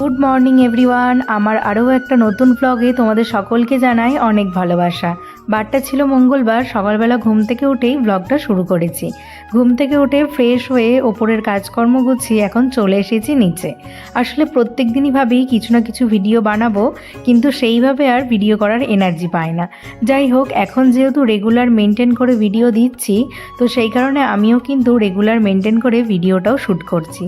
Good morning everyone আমার আরও একটা নতুন ব্লগে তোমাদের সকলকে জানাই অনেক ভালোবাসা। বারটা ছিল মঙ্গলবার, সকালবেলা ঘুম থেকে উঠেই ব্লগটা শুরু করেছি। ঘুম থেকে উঠে ফ্রেশ হয়ে ওপরের কাজকর্ম গুছিয়ে এখন চলে এসেছি নিচে। আসলে প্রত্যেক দিনই ভাবি কিছু না কিছু ভিডিও বানাবো, কিন্তু সেইভাবে আর ভিডিও করার এনার্জি পায় না। যাই হোক, এখন যেহেতু রেগুলার মেনটেন করে ভিডিও দিচ্ছি, তো সেই কারণে আমিও কিন্তু রেগুলার মেনটেন করে ভিডিওটাও শ্যুট করছি।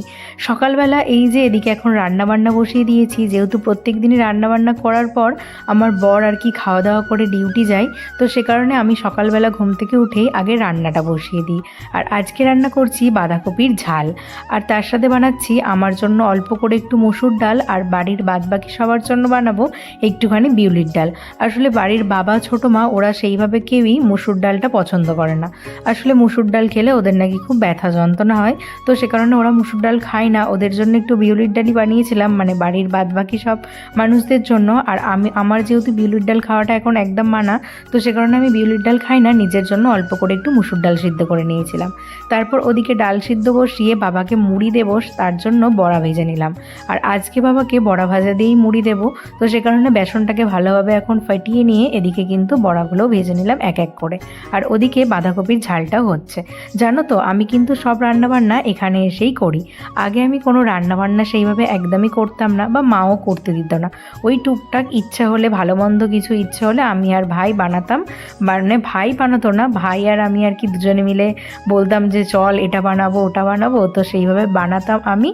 সকালবেলা এই যে এদিকে এখন রান্না বান্না বসিয়ে দিয়েছি, যেহেতু প্রত্যেক দিনই রান্নাবান্না করার পর আমার বর আর কি খাওয়া দাওয়া করে ডিউটি যায়, তো সে কারণে আমি সকালবেলা ঘুম থেকে উঠেই আগে রান্নাটা বসিয়ে দিই। আর আজকে রান্না করছি বাঁধাকপির ঝাল। আর তার সাথে বানাচ্ছি আমার জন্য অল্প করে একটু মসুর ডাল আর বাড়ির বাদবাকি সবার জন্য বানাবো একটুখানি বিউলির ডাল। আসলে বাড়ির বাবা, ছোটো মা, ওরা সেইভাবে কেউই মসুর ডালটা পছন্দ করে না। আসলে মসুর ডাল খেলে ওদের নাকি খুব ব্যথা যন্ত্রণা হয়। তো সে কারণে ওরা মুসুর ডাল খায় না। ওদের জন্য একটু বিউলির ডালই বানিয়েছিলাম মানে বাড়ির বাদ বাকি সব মানুষদের জন্য। আর আমি, আমার যেহেতু বিউলির ডাল খাওয়াটা এখন একদম মানা, তো সে কারণে আমি বিউলির ডাল খাই না। নিজের জন্য অল্প করে একটু মুসুর ডাল সিদ্ধ করে নিয়েছিলাম। তারপর ওদিকে ডাল সিদ্ধ বসিয়ে বাবাকে মুড়ি দেবো, তার জন্য বড়া ভেজে নিলাম। আর আজকে বাবাকে বড়া ভাজা দিয়েই মুড়ি দেবো, তো সে কারণে বেসনটাকে ভালোভাবে এখন ফাটিয়ে নিয়ে এদিকে কিন্তু বড়াগুলো ভেজে নিলাম এক এক করে। আর ওদিকে বাঁধাকপির ঝালটাও হচ্ছে। জানো তো, আমি কিন্তু সব রান্নাবান্না এখানে এসেই করি। আগে আমি কোনো রান্নাবান্না সেইভাবে একদমই করতাম না বা মাও করতে দিত না। ওই টুকটাক ইচ্ছা হলে, ভালো মন্দ কিছু ইচ্ছে হলে আমি আর ভাই বানাতাম। মানে ভাই বানাতো না, ভাই আর আমি আর কি দুজনে মিলে বলতাম যে, চল এটা বানাবো, ওটা বানাবো। তো সেইভাবে বানাতাম আমি।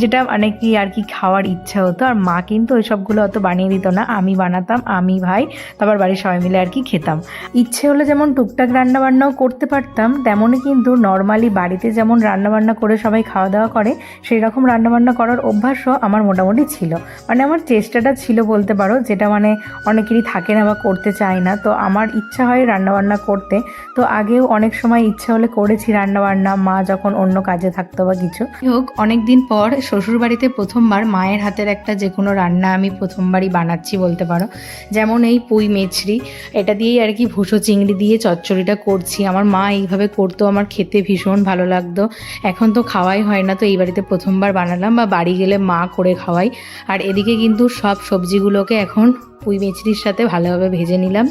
যেটা মানে কি আর কি খাওয়ার ইচ্ছা হতো। আর মা কিন্তু ওই সবগুলো অত বানিয়ে দিত না। আমি বানাতাম, আমি ভাই, তারপর বাড়ির সবাই মিলে আর কি খেতাম। ইচ্ছে হলে যেমন টুকটাক রান্নাবান্নাও করতে পারতাম, তেমনই কিন্তু নর্মালি বাড়িতে যেমন রান্নাবান্না করে সবাই খাওয়া দাওয়া করে সেই রকম রান্নাবান্না করার অভ্যাসও আমার মোটামুটি ছিল। মানে আমার চেষ্টাটা ছিল বলতে পারো, যেটা মানে অনেকেরই থাকে না বা করতে চায় না। তো আমার ইচ্ছা হয় রান্নাবান্না করতে। তো আগেও অনেক সময় ইচ্ছা হলে করেছি রান্নাবান্না, মা যখন অন্য কাজে থাকতো বা কিছু। হোক অনেক দিন পর শ্বশুর বাড়িতে প্রথমবার মায়ের হাতের একটা যে কোনো রান্না আমি প্রথমবারই বানাচ্ছি বলতে পারো। যেমন এই পুঁই মেছরি, এটা দিয়েই আর কি ভুসো চিংড়ি দিয়ে চচ্চড়িটা করছি। আমার মা এইভাবে করতো, আমার খেতে ভীষণ ভালো লাগতো। এখন তো খাওয়াই হয় না, তো এই বাড়িতে প্রথমবার বানালাম বা বাড়ি গেলে মা করে খাওয়াই। আর এদিকে কিন্তু সব সবজিগুলোকে এখন পুঁই মেচড়ির সাথে ভালোভাবে ভেজে নিলাম।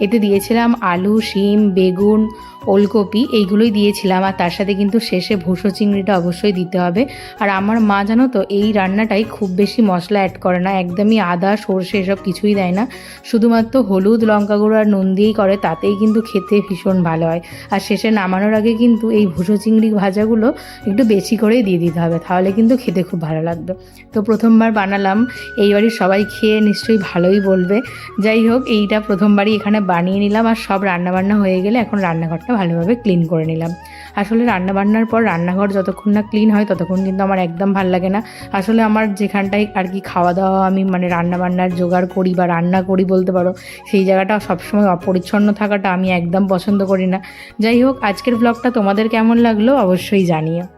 এতে দিয়েছিলাম আলু, শিম, বেগুন, ওলকপি, এইগুলোই দিয়েছিলাম। আর তার সাথে কিন্তু শেষে ভুসো চিংড়িটা অবশ্যই দিতে হবে। আর আমার মা, জানো তো, এই রান্নাটাই খুব বেশি মশলা অ্যাড করে না। একদমই আদা, সর্ষে এসব কিছুই দেয় না। শুধুমাত্র হলুদ, লঙ্কা গুঁড়ো আর নুন দিয়েই করে, তাতেই কিন্তু খেতে ভীষণ ভালো হয়। আর শেষে নামানোর আগে কিন্তু এই ভুষো চিংড়ি ভাজাগুলো একটু বেশি করেই দিয়ে দিতে হবে, তাহলে কিন্তু খেতে খুব ভালো লাগবে। তো প্রথমবার বানালাম এই বাড়ির সবাই খেয়ে নিশ্চয়ই ভালোই বলবে। যাই হোক, এইটা প্রথমবারই এখানে বানিয়ে নিলাম আর সব রান্নাবান্না হয়ে গেলে এখন রান্নাঘরটা ভালোভাবে ক্লিন করে নিলাম। আসলে রান্নাবান্নার পর রান্নাঘর যতক্ষণ না ক্লিন হয় ততক্ষণ কিন্তু আমার একদম ভালো লাগে না। আসলে আমার যেখানটায় আর কি খাওয়া দাওয়া আমি মানে রান্নাবান্নার জোগাড় করি বা রান্না করি বলতে পারো, সেই জায়গাটা সবসময় অপরিচ্ছন্ন থাকাটা আমি একদম পছন্দ করি না। যাই হোক, আজকের ব্লগটা তোমাদের কেমন লাগল অবশ্যই জানিও।